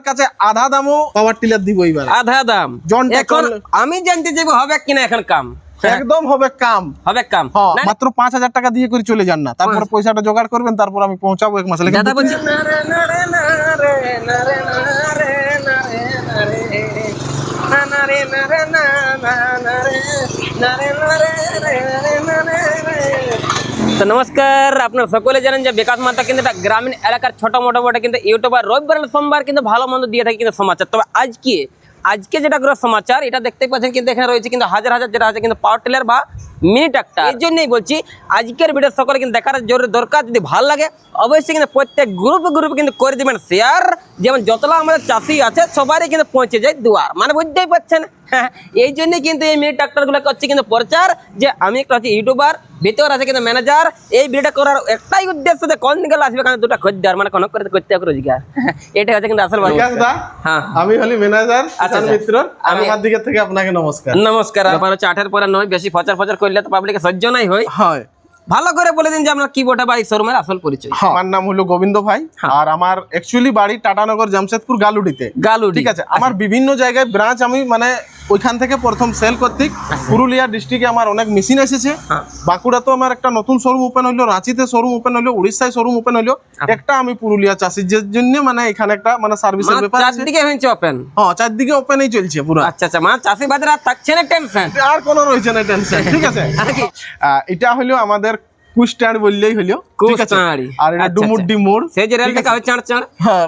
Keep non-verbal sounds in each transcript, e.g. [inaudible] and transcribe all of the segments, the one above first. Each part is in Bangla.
কাছে আধা দামও পাওয়ার টিলার দিব এবার আধা দাম এখন আমি জানতে চাইব হবে কিনা এখন কাম একদম হবে কাম হবে কাম হ্যাঁ, মাত্র পাঁচ হাজার টাকা দিয়ে করে চলে যান না তারপর পয়সাটা জোগাড় করবেন তারপর আমি পৌঁছাবো এক মাসে বলছে তো নমস্কার, আপনারা সকলে জানেন যে বিকাশ মাতা কিন্তু একটা গ্রামীণ এলাকার ছোট মোটো বটে কিন্তু ইউটিউবার রবিবার সোমবার কিন্তু ভালো মন্দ দিয়ে থাকে কিন্তু সমাচার। তবে আজকে আজকে যেটা করে সমাচার, এটা দেখতে পাচ্ছেন কিন্তু এখানে রয়েছে কিন্তু হাজার হাজার যেটা আছে কিন্তু পাওয়ার টিলার বা মিনি ট্রাক্টর এর জন্যই বলছি, আজকের ভিডিও সকলে কিন্তু দেখার জরুরি দরকার, যদি ভালো লাগে, অবশ্যই কিন্তু প্রত্যেক গ্রুপে গ্রুপে কিন্তু করে দিবেন শেয়ার যেমন যতলা আমাদের চাষি আছে, সবারই কিন্তু পৌঁছে যায় দুয়ার। মানে বুঝতেই পারছেন? হ্যাঁ, [laughs] এই জন্য কিন্তু এই মিনি ট্রাক্টরগুলো করছে কিন্তু প্রচার যে আমি একটা হচ্ছে ইউটিউবার ভিতর আছে কিন্তু ম্যানেজার এই ভিডিওটা করার একটাই উদ্দেশ্য যে কোন দিকে আসবে কারণ দুটো খদ্দার মানে কোনো করে করতে হবে রোজগার। [laughs] এটাই হচ্ছে কিন্তু আসল হ্যাঁ। আমি হলি ম্যানেজার আচ্ছা, আচ্ছা। মিত্র আমি- আমার দিকে থেকে আপনাকে নমস্কার। নমস্কার ব্যাপার হচ্ছে আঠের পরে নয় বেশি ফচার ফচার করলে তো পাবলিকে সহ্য নাই হয়। হয়। ভালো করে বলে দিন যে আপনার কি বোটা বা এই শোরুমের আসল পরিচয়। আমার নাম হলো গোবিন্দ ভাই হ্যাঁ। আর আমার অ্যাকচুয়ালি বাড়ি টাটানগর জামশেদপুর গালুডিতে। গালু ঠিক আছে? আমার বিভিন্ন জায়গায় ব্রাঞ্চ আমি মানে ওইখান থেকে প্রথম সেল করতে পুরুলিয়া ডিস্ট্রিক্টে আমার অনেক মেশিন এসেছে। বাঁকুড়া তো আমার একটা নতুন শোরুম ওপেন হইল রাঁচিতে শোরুম ওপেন হইল উড়িষ্যায় শোরুম ওপেন হইল। আচ্ছা। একটা আমি পুরুলিয়া চাষির জন্য মানে এখানে একটা মানে সার্ভিসের ব্যাপার আছে। চারদিকে হয়েছে ওপেন হ্যাঁ চারদিকে ওপেনই চলছে পুরো। আচ্ছা আচ্ছা মানে চাষি বাজার আর থাকছে না টেনশন আর কোনো রয়েছে না টেনশন ঠিক আছে? এটা হলো আমাদের কুস্ট্যান্ড বললেই হলো। ঠিক আর এটা আচ্ছা, ডুমুড্ডি মোড় [laughs] সেই যে রেল দেখা হয় চাঁড় চাঁড় হ্যাঁ,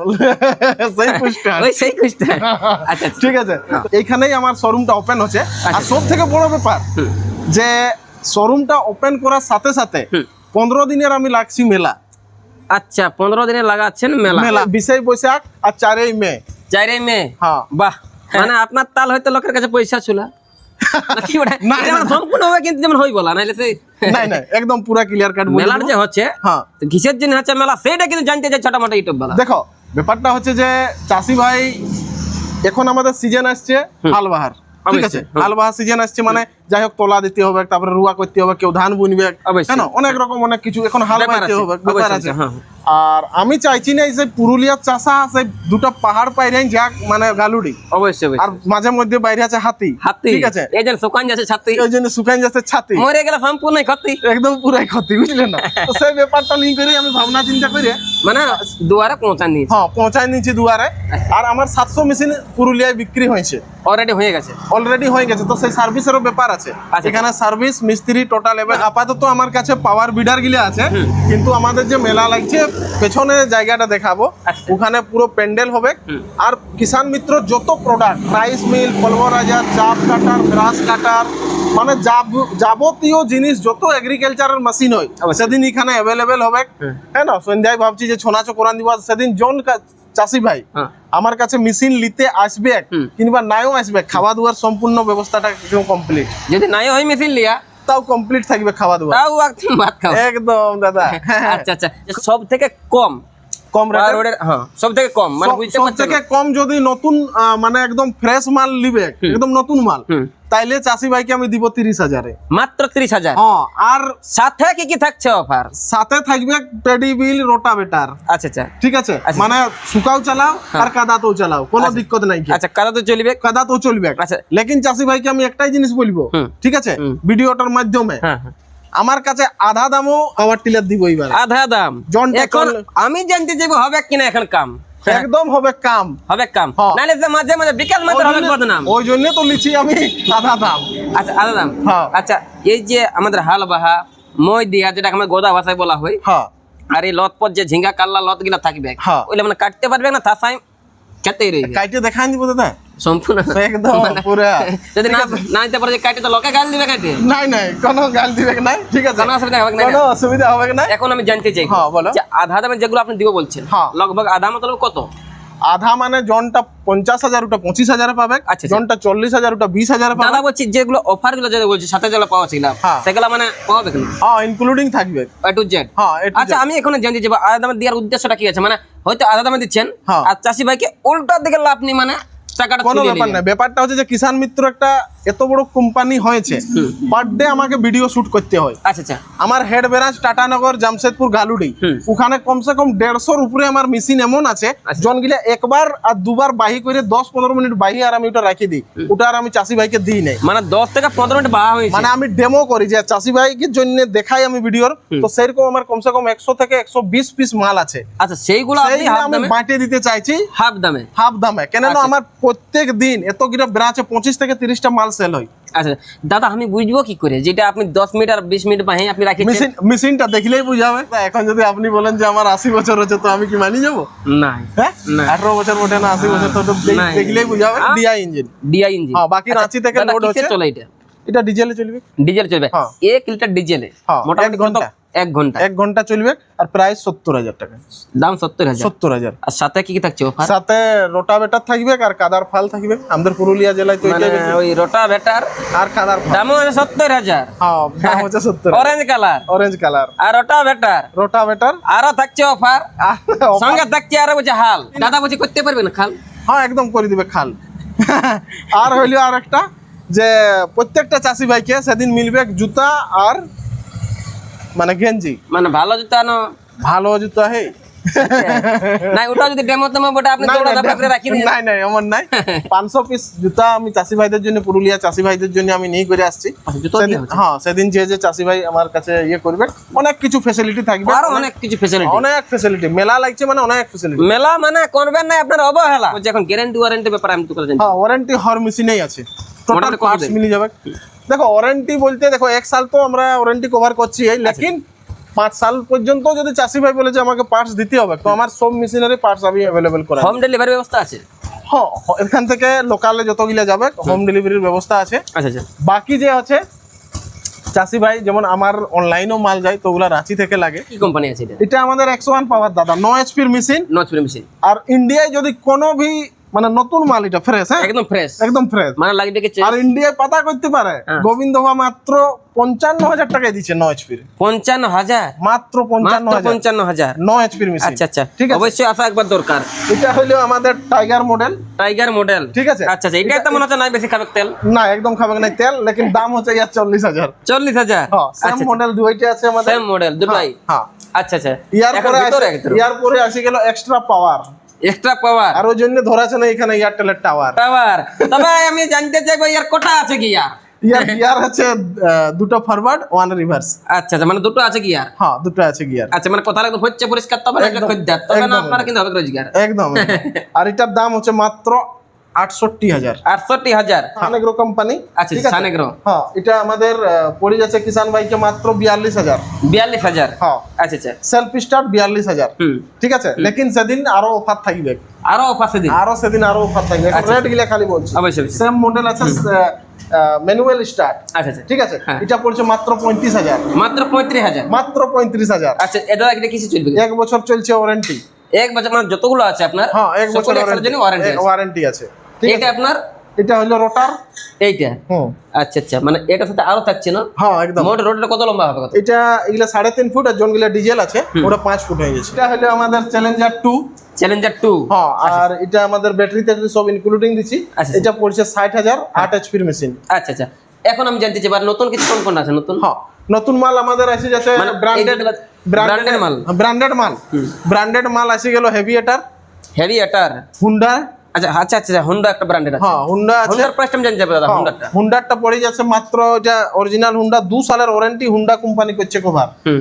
সেই কুস্ট্যান্ড ওই সেই খুঁজতে আচ্ছা আচ্ছা। ঠিক আছে। এইখানেই আমার শোরুমটা ওপেন হচ্ছে। আর সব থেকে বড় ব্যাপার যে শোরুমটা ওপেন করার সাথে সাথে পনেরো দিনের আমি লাগছি মেলা। আচ্ছা পনেরো দিনে লাগাচ্ছেন মেলা। মেলা বিশে বৈশাখ আর চারই মে। চারে মে? হ্যাঁ। বাহ। মানে আপনার তাল হয়তো লোকের কাছে পয়সা ছিল। নাকি ওটা না, এটা আমার সম্পূর্ণ হবে কিন্তু যেমন হই বলা নাইলে সেই নাই নাই একদম পুরা ক্লিয়ার কাট মেলার যে হচ্ছে হ্যাঁ। তো কিসের জন্য হচ্ছে মেলা সেটা কিন্তু জানতে চাই ইউটিউব বেলা। দেখো ব্যাপারটা হচ্ছে যে চাষি ভাই এখন আমাদের সিজন আসছে আলবাহার ঠিক আছে? অবশ্যই, সিজন আসছে মানে যাই হোক তোলা দিতে হবে তারপরে রুয়া করতে হবে কেউ ধান বুনবে কেন? অনেক রকম অনেক কিছু এখন হাল বাইতে হবে ব্যাপার আছে আছে, হ্যাঁ। আর আমি চাইছি না যে পুরুলিয়ার চাষা সেই দুটো পাহাড় পাইরে যাক মানে গালুডি। অবশ্যই আর মাঝে মধ্যে বাইরে আছে হাতি হাতি। ঠিক আছে? এই যে সুকান যাচ্ছে ছাতি। ওই জন্য শুকান যাচ্ছে ছাতি। মরে গেলে সম্পূর্ণ ক্ষতি। একদম পুরাই ক্ষতি বুঝলেন না? তো সেই ব্যাপারটা লিঙ্ক করে আমি ভাবনা চিন্তা করে মানে দুয়ারে পৌঁছান দিয়েছে হ্যাঁ পৌঁছাই নিচ্ছি দুয়ারে। আর আমার সাতশো মেশিন পুরুলিয়ায় বিক্রি হয়েছে। অলরেডি হয়ে গেছে। অলরেডি হয়ে গেছে তো সেই সার্ভিসেরও ব্যাপার আছে। আচ্ছা। এখানে সার্ভিস মিস্ত্রি টোটাল এবার আপাতত আমার কাছে পাওয়ার বিডার গিলে আছে। কিন্তু আমাদের যে মেলা লাগছে পেছনে জায়গাটা দেখাবো। আচ্ছা। ওখানে পুরো প্যান্ডেল হবে। আর কিষান মিত্র যত প্রোডাক্ট রাইস মিল পলভরাজার চাপ কাটার গ্রাস কাটার মানে যাব- যাবতীয় জিনিস যত এগ্রিকালচারের মেশিন হয় সেদিন এখানে অ্যাভেলেবেল হবে। হ্যাঁ না? সন্ধ্যায় ভাবছি যে ছোনা চকরান দিবস সেদিন জন চাষি ভাই হ্যাঁ। আমার কাছে মেশিন নিতে আসবে কিংবা নাইও আসবে খাওয়া দাওয়ার সম্পূর্ণ ব্যবস্থাটা একদম কমপ্লিট যদি নাই হয় মেশিন লিয়া। তাও কমপ্লিট থাকবে খাওয়া দাওয়া তাও ভাত খাও একদম দাদা। [laughs] আচ্ছা আচ্ছা। সব থেকে কম। কম রেটে রোডের হ্যাঁ সব থেকে কম মানে বুঝতে সব থেকে কম যদি নতুন মানে একদম ফ্রেশ মাল নিবে একদম নতুন মাল। তাইলে চাষি ভাইকে আমি দিব তিরিশ হাজারে। মাত্র তিরিশ হাজার? হ্যাঁ আর সাথে কি কি থাকছে অফার? সাথে থাকবে পেডি বিল রোটাভেটার। আচ্ছা আচ্ছা। ঠিক আছে? আচ্ছা। মানে শুকাও চালাও আর কাদাতেও চালাও কোনো দিক্কত নাই কি। আচ্ছা কাদা তো চলবে? কাদাতেও চলবে। আচ্ছা। লেকিন চাষি ভাইকে আমি একটাই জিনিস বলব ঠিক আছে। ভিডিওটার মাধ্যমে। হ্যাঁ হ্যাঁ। আমার কাছে আধা দামও পাওয়ার টিলার দিব এবার আধা দাম। জনটা এখন আমি জানতে চাইব হবে কিনা এখন কাম? একদম হবে কাম। হবে কাম। নালে যে মাঝে মাঝে বিকাল মাঝে হবে বদনাম। ওই জন্য তো লিছি আমি আধা দাম। আচ্ছা আধা দাম। হ্যাঁ। আচ্ছা এই যে আমাদের হাল বাহা মই দিয়া যেটা আমরা গোদা ভাষায় বলা হয় হ্যাঁ আর এই লত পর যে ঝিঙ্গা কাল্লা লত গিলা থাকবে হ্যাঁ। ওইলে মানে কাটতে পারবে না থাসাই খেতেই রইবে। কাটতে দেখান দিব দাদা সম্পূর্ণ। একদম মানে- পুরা। যদি না না নিতে পারে কাটে তো লোকে গাল দিবে কাটে নাই নাই কোনো গাল দিবে নাই ঠিক আছে। কোনো অসুবিধা হবে না। কোনো অসুবিধা হবে না। এখন আমি জানতে চাই। হ্যাঁ, বলো। যে আধা দামে যেগুলো আপনি দিব বলছেন হ্যাঁ। লগভগ আধা মতলব কত? আধা মানে জনটা পঞ্চাশ হাজার ওটা পঁচিশ হাজারে পাবে আচ্ছা, আচ্ছা। জনটা চল্লিশ হাজার ওটা বিশ হাজারে পাবে। দাদা বলছি যেগুলো অফারগুলো যেটা বলছি সাথে যেগুলো পাওয়া ছিল হ্যাঁ। সেগুলো মানে পাওয়া কেন? হ্যাঁ ইনক্লুডিং থাকবে। এ টু জেড হ্যাঁ আচ্ছা আমি এখন জানতে চাইব আধা দামে দেওয়ার উদ্দেশ্যটা কি আছে? মানে হয়তো আধা দামে দিচ্ছেন হ্যাঁ। আর চাষি ভাইকে উল্টার দিকে লাভ নেই মানে টাকাটা কোনো ব্যাপার না। ব্যাপারটা হচ্ছে যে কিষান মিত্র একটা এত বড় কোম্পানি হয়েছে পার ডে আমাকে ভিডিও শুট করতে হয়। আচ্ছা আচ্ছা। আমার হেড ব্রাঞ্চ টাটানগর জামশেদপুর গালুডি। ওখানে কমসে কম দেড়শোর উপরে আমার মেশিন এমন আছে আচ্ছা। জনগুলা একবার আর দুবার বাহি করে দশ পনেরো মিনিট বাহি আর আমি ওটা রাখি দিই। ওটা আর আমি চাষি ভাইকে দিই নাই। মানে দশ থেকে পনেরো মিনিট বাহা হয়েছে। মানে আমি ডেমো করি যে চাষি ভাইকে জন্য দেখাই আমি ভিডিওর তো সেরকম আমার কমসে কম একশো থেকে একশো বিশ পিস মাল আছে। আচ্ছা সেইগুলো আমি দামে? বাঁটে দিতে চাইছি। হাফ দামে? হাফ দামে। কেন আচ্ছা। আমার প্রত্যেক দিন এত গিরা ব্রাঞ্চে পঁচিশ থেকে তিরিশটা মাল সেল হয়। আচ্ছা দাদা আমি বুঝব কি করে? যেটা আপনি দশ মিনিট আর বিশ মিনিট বাহিনী আপনি মেশিনটা দেখলেই বুঝাবে। এখন যদি আপনি বলেন যে আমার আশি বছর হচ্ছে তো আমি কি মানি যাব? না হ্যাঁ? আঠারো বছর বটে না আশি বছর তো। দেখলেই বুঝাবে? ডিআই ইঞ্জিন ডিআই ইঞ্জিন বাকি রাঁচি থেকে হচ্ছে। চলে এটা? এটা ডিজেলে চলবে। ডিজেল চলবে। হ্যাঁ। এক লিটার ডিজেলে হ্যাঁ, মোটামুটি ঘণ্টা। এক ঘণ্টা। এক ঘণ্টা চলবে আর প্রায় সত্তর হাজার টাকা। দাম সত্তর হাজার। সত্তর হাজার। আর সাথে কি কি থাকছে অফার সাথে থাকবে আর কাদার ফাল থাকবে। আমাদের পুরুলিয়া জেলায় তো মানে। ওই রোটা আর কাদার সত্তর হাজার। হ্যাঁ দাম হচ্ছে সত্তর অরেঞ্জ কালার অরেঞ্জ কালার আর রোটা ভেটার রোটাভেটার। আরও থাকছে অফার সঙ্গে থাকছে আরও বলছে হাল। দাদা বলছে করতে পারবে না খাল। হ্যাঁ একদম করে দিবে খাল। আর হইল আর একটা যে প্রত্যেকটা চাষি ভাইকে সেদিন মিলবে জুতা আর মানে গেঞ্জি? মানে ভালো জুতা আনো? ভালো জুতা হে। না ওটা যদি ডেমো তেমো বটে আপনি দৌড়া নাই, করে রাখি দিন। নাই নাই এমন নাই। পাঁচশো পিস জুতা আমি চাষি ভাইদের জন্য পুরুলিয়া চাষি ভাইদের জন্য আমি নিয়ে করে আসছি। আচ্ছা, হ্যাঁ সেদিন যে যে চাষি ভাই আমার কাছে ইয়ে করবে অনেক কিছু থাকবে। আরও অনেক কিছু অনেক মেলা লাগছে মানে অনেক মেলা মানে করবেন না আপনার অবহেলা। গ্যারান্টি ওয়ারেন্টি ব্যাপারে আমি তো কথা জানি হ্যাঁ ওয়ারেন্টি হর মেশিনেই আছে। টোটাল পার্টস মিলে যাবে। দেখো ওয়ারেন্টি বলতে দেখো এক সাল তো আমরা ওয়ারেন্টি কভার করছি লেকিন পাঁচ সাল পর্যন্ত যদি চাষি ভাই বলে যে আমাকে পার্টস দিতে হবে তো আমার সব মেশিনারি পার্টস আমি অ্যাভেলেবেল করা হোম ডেলিভারি ব্যবস্থা আছে? হ্যাঁ এখান থেকে লোকালে যতগুলো যাবে হোম। ডেলিভারির ব্যবস্থা আছে। আচ্ছা আচ্ছা। বাকি যে আছে চাষি ভাই যেমন আমার অনলাইনেও মাল যায় তো ওগুলা রাঁচি থেকে লাগে। কি কোম্পানি আছে এটা? এটা আমাদের একশো ওয়ান পাওয়ার দাদা ন এইচপির মেশিন নচ মেশিন আর ইন্ডিয়ায় যদি কোনো ভি মানে নতুন মাল এটা ফ্রেশ হ্যাঁ? একদম ফ্রেশ একদম ফ্রেশ মানে লাগবে কি আর ইন্ডিয়ায় পাতা করতে পারে হ্যাঁ। গোবিন্দভা মাত্র পঞ্চান্ন হাজার টাকায় দিচ্ছে ন এইচপির পঞ্চান্ন হাজার? মাত্র পঞ্চান্ন পঞ্চান্ন হাজার? ন এইচপির মেশিন আচ্ছা আচ্ছা। ঠিক আছে? অবশ্যই আসা একবার দরকার। এটা হলো আমাদের টাইগার মডেল টাইগার মডেল ঠিক আছে? আচ্ছা আচ্ছা। এটা তো মনে হচ্ছে নাই বেশি খাবে তেল? না একদম খাবে না তেল লেকিন দাম হচ্ছে ইয়ার চল্লিশ হাজার। চল্লিশ হাজার? হ্যাঁ সেম আচ্ছা। মডেল দুইটা আছে আমাদের। সেম মডেল দুটাই? হ্যাঁ আচ্ছা আচ্ছা। ইয়ার পরে ইয়ার পরে আসে গেল এক্সট্রা পাওয়ার এক্সট্রা পাওয়ার আর ওই জন্য ধরাছে না এখানে এয়ারটেলের টাওয়ার পাওয়ার তবে আমি জানতে চাইব ইয়ার কোটা আছে কি ইয়ার? ইয়ার গিয়ার আছে দুটো ফরওয়ার্ড ওয়ান রিভার্স আচ্ছা আচ্ছা মানে দুটো আছে গিয়ার হ্যাঁ দুটো আছে গিয়ার আচ্ছা মানে কথা লাগতো হচ্ছে পরিষ্কার তবে না খদ্দার। তবে না আপনারা কিন্তু হবে রোজগার একদম একদম। আর এটার দাম হচ্ছে মাত্র আটষট্টি হাজার। আটষট্টি হাজার। সানেগ্রো কোম্পানি আচ্ছা সানেগ্রো। হ্যাঁ এটা আমাদের পড়ে যাচ্ছে কিষান ভাইকে মাত্র বিয়াল্লিশ হাজার। বিয়াল্লিশ হাজার? হ্যাঁ। আচ্ছা আচ্ছা। সেলফ স্টার্ট বিয়াল্লিশ হাজার। ঠিক আছে? লেকিন সেদিন আরও অফার থাকবে। আরও পাশে দিন আরও সেদিন আরও অফার থাকবে। আচ্ছা। রেট গিলা খালি বলছি। অবশ্যই অবশ্যই। সেম মডেল আছে ম্যানুয়াল স্টার্ট আচ্ছা আচ্ছা। ঠিক আছে? হ্যাঁ। এটা পড়ছে মাত্র পঁয়ত্রিশ হাজার। মাত্র পঁয়ত্রিশ হাজার? মাত্র পঁয়ত্রিশ হাজার। আচ্ছা এটা এটা কিসে চলবে? এক বছর চলছে ওয়ারেন্টি এক বছর মানে যতগুলো আছে আপনার হ্যাঁ এক জন্য ওয়ারেন্টি আছে। ওয়ারেন্টি আছে। ঠিক এটা আছে। আপনার? এটা হলো রোটার। এইটা? হুম। আচ্ছা আচ্ছা। মানে এটার সাথে আরও থাকছে না? হ্যাঁ একদম। মোট রোডটা কত লম্বা হবে এটা এগুলা সাড়ে তিন ফুট আর যোনগুলা ডিজেল আছে ওটা পাঁচ ফুট হয়ে গেছে। এটা হলো আমাদের চ্যালেঞ্জার টু চ্যালেঞ্জার টু হ্যাঁ আর এটা আমাদের ব্যাটারি ট্যাটারি সব ইনক্লুডিং দিচ্ছি আচ্ছা। এটা পড়ছে ষাট হাজার আট এইচপির মেশিন আচ্ছা আচ্ছা। এখন আমি জানতে চাই নতুন কিছু কোন কোন আছে? নতুন? হ্যাঁ নতুন মাল আমাদের আছে যাচ্ছে মানে ব্র্যান্ডেড এইগুলা মাল? ব্র্যান্ডেড মাল। ব্র্যান্ডেড মাল আসে গেল হেভি এটার হেভি এটার হুন্ডা আচ্ছা আচ্ছা আচ্ছা হুন্ডা একটা ব্র্যান্ডের আছে। হ্যাঁ হুন্ডা আছে। হুন্ডার প্রাইসটা আমি জানতে দাদা হুন্ডারটা পড়ে যাচ্ছে মাত্র অরিজিনাল হুন্ডা সালের ওয়ারেন্টি হুন্ডা কোম্পানি করছে কভার হুম।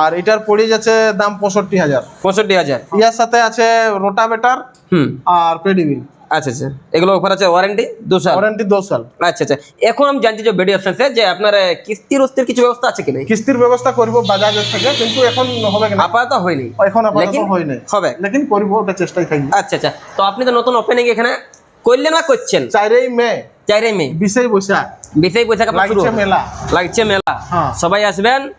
আর এটার পড়ে যাচ্ছে দাম পঁয়ষট্টি হাজার। পঁয়ষট্টি হাজার। ইয়ার সাথে আছে রোটাভেটার হুম। আর পেডিবিল আচ্ছা আচ্ছা। এগুলো অফার আছে ওয়ারেন্টি দু সাল? ওয়ারেন্টি সাল। আচ্ছা আচ্ছা। এখন আমি বেডি যে আপনার কিস্তির উস্তির কিছু ব্যবস্থা আছে কি নেই? কিস্তির ব্যবস্থা করব থেকে কিন্তু এখন হবে না? আপাতত হয়নি। এখন আপাতত লেকিন- হবে। লেকিন করব ওটা চেষ্টাই থাকবে। আচ্ছা আচ্ছা। তো আপনি তো নতুন ওপেনিং এখানে করলেন না করছেন? চাইরেই মে। চাইরে মে। বিশেই বৈশাখ। বিশেই পয়সা লাগছে মেলা। লাগছে মেলা। হ্যাঁ। সবাই আসবেন।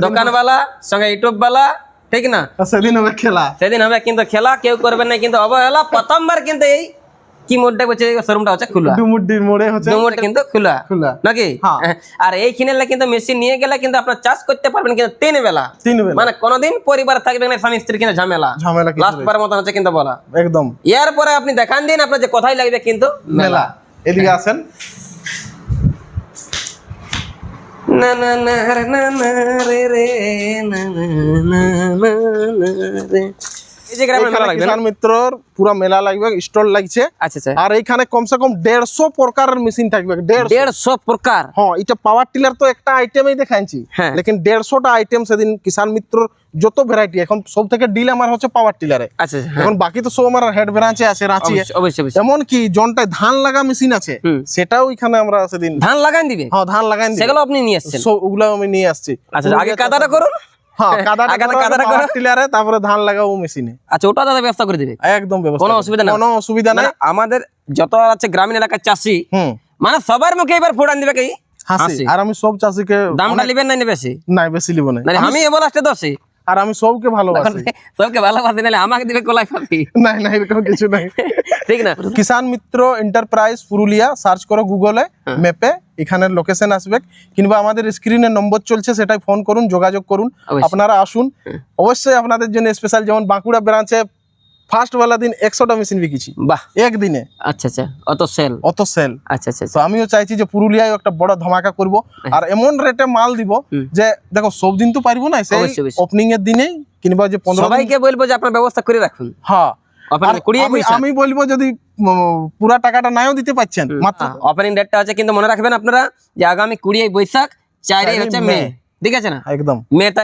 দোকানওয়ালা সঙ্গে ইউটিউব বালা ঠিক না? আর সেদিন হবে খেলা। সেদিন হবে কিন্তু খেলা কেউ করবেন না কিন্তু অবহেলা। প্রথমবার কিন্তু এই কি মোড়টা হচ্ছে শোরুমটা হচ্ছে খোলা। মোড়ে হচ্ছে কিন্তু খোলা। খোলা। নাকি? হ্যাঁ। আর কিন্তু মেশিন নিয়ে গেলে কিন্তু আপনার চাষ করতে পারবেন কিন্তু তিন বেলা। তিন বেলা। মানে কোনোদিন পরিবার থাকবে না স্বামী স্ত্রী কিন্তু ঝামেলা। ঝামেলা লাস্ট। বার মতন হচ্ছে কিন্তু বলা। একদম। এর পরে আপনি দেখান দিন আপনার যে কথাই লাগবে কিন্তু মেলা। এদিকে আসেন। না এই যে মেলা লাগবে কিষান মিত্রর পুরা মেলা লাগবে স্টল লাগছে। আচ্ছা আচ্ছা। আর এইখানে কমসে কম দেড়শো প্রকারের মেশিন থাকবে দেড়শো। দেড়শো প্রকার? হ্যাঁ এটা পাওয়ার টিলার তো একটা আইটেমই দেখাইছি। হ্যাঁ। লেকিন দেড়শোটা আইটেম সেদিন কিষান মিত্রর যত ভ্যারাইটি এখন সব থেকে ডিল আমার হচ্ছে পাওয়ার টিলারে আচ্ছা হ্যাঁ। এখন বাকি তো সব আমার হেড ব্রাঞ্চে আছে রাঁচি। এমন কি জনটায় ধান লাগা মেশিন আছে সেটাও এখানে আমরা সেদিন ধান লাগাই দিবে হ্যাঁ ধান লাগাই সেগুলো আপনি নিয়ে ওগুলো আমি নিয়ে আসছি। আচ্ছা আগে কাদাটা করুন। হ্যাঁ। টিলারে তারপরে ধান লাগাবো মেশিনে। আচ্ছা ওটা দাদা ব্যবস্থা করে দিবে? একদম কোনো অসুবিধা নেই। কোনো অসুবিধা নাই। মানে আমাদের যত আছে গ্রামীণ এলাকার চাষি মানে সবার মুখে এবার ফোড়ান দিবে কি? হাসি। হাসি। আর আমি সব চাষিকে দামটা নিবেন না বেশি? নাই বেশি না মানে আমি এবার আসতে দশে আর আমি সবকে ভালোবাসি। সবকে ভালোবাসি নাহলে আমাকে দিবে কলাই পাবি? নাই নাই এরকম কিছু নাই। [laughs] ঠিক না? কিষান মিত্র এন্টারপ্রাইজ পুরুলিয়া সার্চ করো গুগলে হ্যাঁ। ম্যাপে এখানের লোকেশন আসবে। কিংবা আমাদের স্ক্রিনে নম্বর চলছে সেটাই ফোন করুন যোগাযোগ করুন। আপনারা আসুন। অবশ্যই আপনাদের জন্য স্পেশাল যেমন বাঁকুড়া ব্রাঞ্চে ফার্স্ট বেলা দিন একশোটা মেশিন বিকিছি। বাহ। একদিনে। আচ্ছা আচ্ছা। অত সেল অত সেল আচ্ছা আচ্ছা তো আমিও চাইছি যে পুরুলিয়ায় একটা বড় ধামাকা করব। আর এমন রেটে মাল দিব যে দেখো সব দিন তো পারব না সেই। ওপেনিং এর দিনেই কিংবা যে পনেরো দিন সবাইকে বলব যে আপনার ব্যবস্থা করে রাখুন। হ্যাঁ। আমি- বলব যদি পুরা টাকাটা নাও দিতে পারছেন মাত্র। ওপেনিং ডেটটা আছে কিন্তু মনে রাখবেন আপনারা যে আগামী কুড়ি বৈশাখ চারই হচ্ছে মে। মে। ঠিক আছে না? একদম। মে